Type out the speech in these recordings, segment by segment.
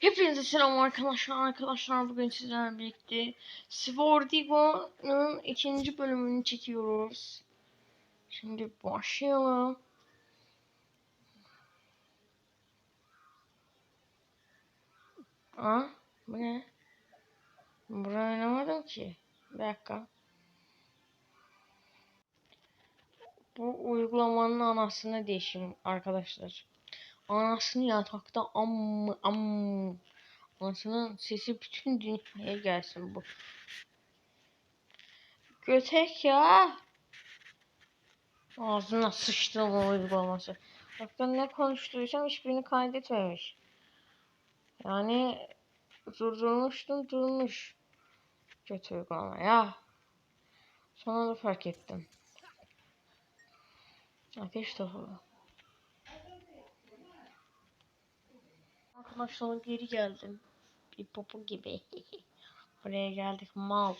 Hepinize selam arkadaşlar. Arkadaşlar bugün sizlerle birlikte Swordigo'nun ikinci bölümünü çekiyoruz. Şimdi başlayalım. Aa, bu ne? Buraya oynamadım ki. Bir dakika. Bu uygulamanın anasını değişim arkadaşlar. Anasını yatakta am am. Anasının sesi bütün dünyaya gelsin bu. Götek ya. Ağzına sıçtım o uygulaması. Ben ne konuştuysam hiçbirini kaydetmemiş. Yani durdurmuştum durmuş. Kötü uygulama ya. Sonra da fark ettim. Ateş topu. Arkadaşlar geri geldim. Bir popo gibi. Buraya geldik mal.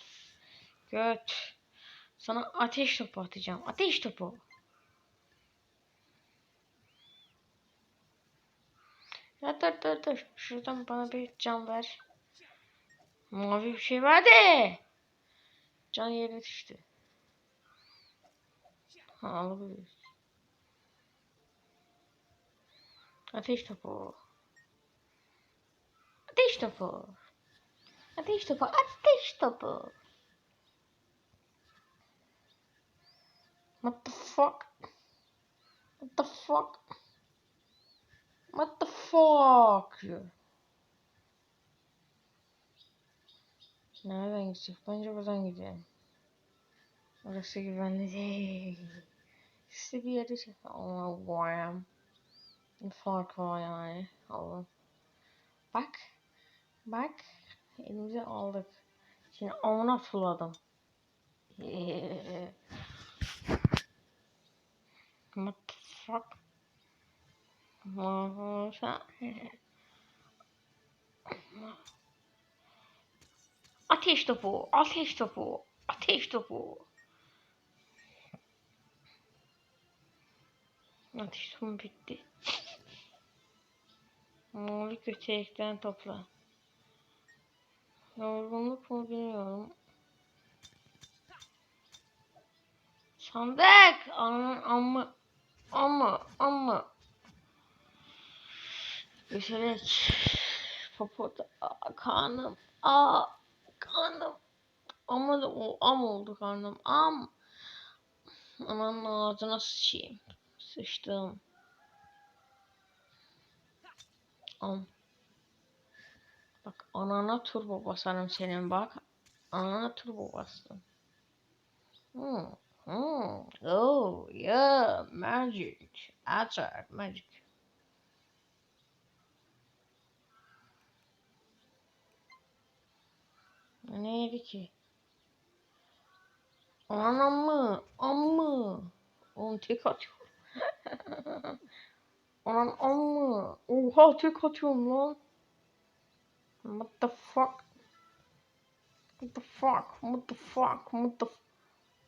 Göt. Sana ateş topu atacağım. Ateş topu. Ya dur dur dur. Şuradan bana bir can ver. Mavi bir şey verdi. Can yere düştü. Ha, alabiliriz. Ateş topu. Topu. Ateş topu. Ateş topu. What the fuck? What the fuck? What the fuck? Nereden gidecek? Bence buradan gidelim. Orası güvenli değil. İşte bir yere çek. Allah wham. Bir fark var yani. Allah. Bak. Bak. Elimize aldık. Şimdi amına fırladım. What the fuck? Ateş topu, ateş topu, ateş topu. Ateş topu bitti. Mavi kötülükten topla. Yorgunluk mu bilmiyorum. Sandık! Anam amma amma amma. Düşerek. Popoda. Aa, karnım. Aa, karnım. Ama da o am oldu karnım. Am. Ananın ağzına sıçayım. Sıçtım. Am. Bak anana turbo basarım senin bak. Anana turbo bastım. Hmm. Hmm. Oh yeah. Magic. Attack. Magic. Neydi ki? Anam mı? Am mı? Oğlum tek atıyor. Anan am mı? Oha tek atıyorum lan. What the fuck? What the fuck? What the fuck? What the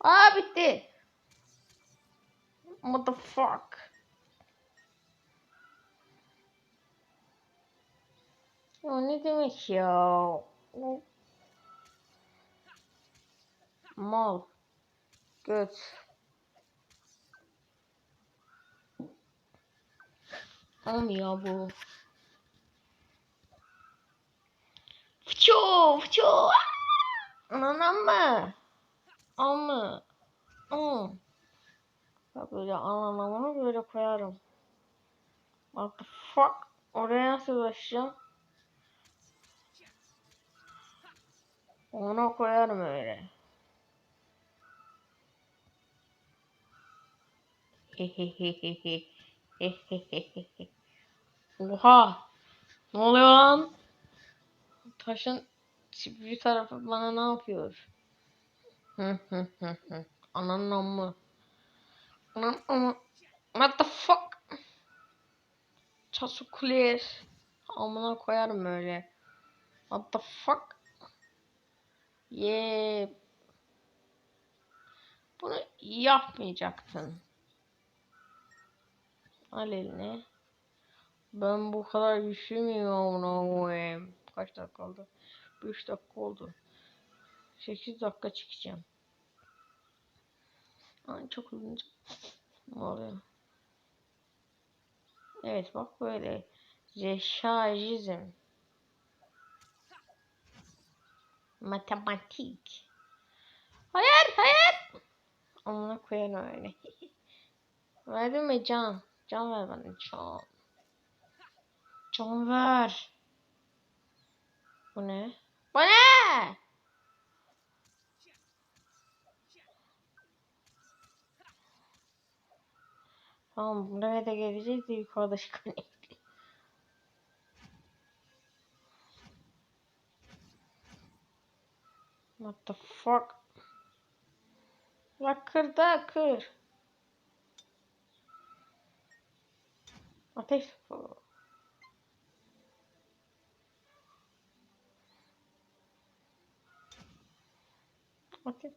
Aa ah, bitti. What the fuck? O ne demek ya? Mal. Göt. Olmuyor bu. Fço, fço. Anam mı? Ama. Hmm. Bak böyle anlamamını böyle koyarım. What the fuck? Oraya nasıl ulaşacağım? Ona koyarım öyle. Oha! Ne oluyor lan? Taşın bir tarafı bana ne yapıyor? Hı. Ananın amı. Anan amı. What the fuck? Çasu clear. Amına koyarım öyle. What the fuck? Yeah. Bunu yapmayacaktın. Al eline. Ben bu kadar koyayım? Kaç dakika oldu? 3 dakika oldu. 8 dakika çıkacağım. Ay çok uzun. Oluyor? Evet bak böyle. Zeşajizm. Matematik. Hayır hayır. Amına koyarım öyle. Verdin mi can? Can ver bana can. Can ver. Bu ne? Bu ne? Tamam buraya da geleceğiz de yukarıda çıkan What the fuck? La kır da kır. Ateş topu. Ateş.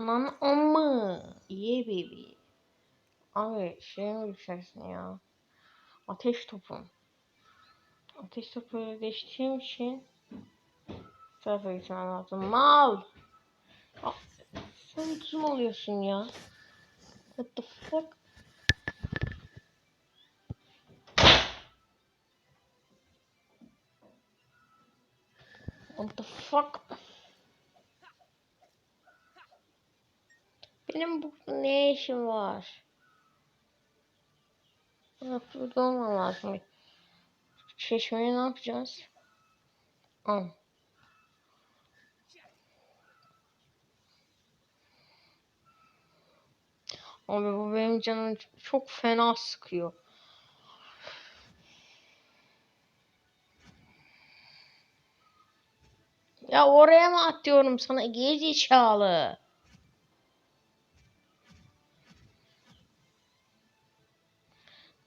Lan amma. Yeah baby. Abi şey mi düşersin ya? Ateş topu. Ateş topuyla geçtiğim için tarafa gitmem lazım. Mal! Sen kim oluyorsun ya? What the fuck? What the fuck? Benim burada ne işim var? Bak burada olmam lazım. Çeşmeye ne yapacağız? Al. Abi bu benim canımı çok fena sıkıyor. Ya oraya mı atıyorum sana gerizekalı?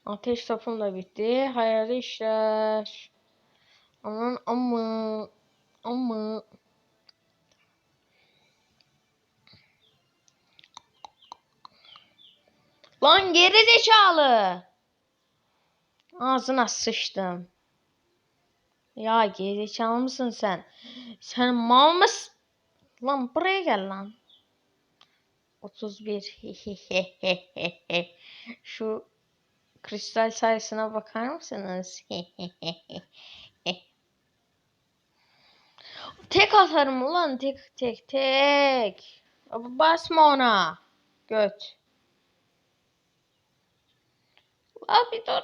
Ateş topum da bitti. Hayırlı işler. Aman amma. Amma. Lan geri zekalı. Ağzına sıçtım. Ya geri zekalı mısın sen? Sen mal mısın? Lan buraya gel lan. 31. Şu kristal sayısına bakar mısınız? tek atarım ulan tek tek tek. Basma ona. Göt. Abi dur.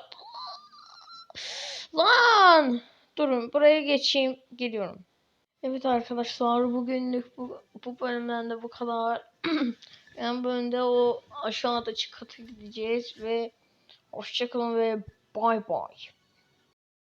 Lan. Durun buraya geçeyim. Geliyorum. Evet arkadaşlar bugünlük bu, bu bölümden de bu kadar. yani bölümde o aşağıda kata gideceğiz ve hoşçakalın ve bay bay.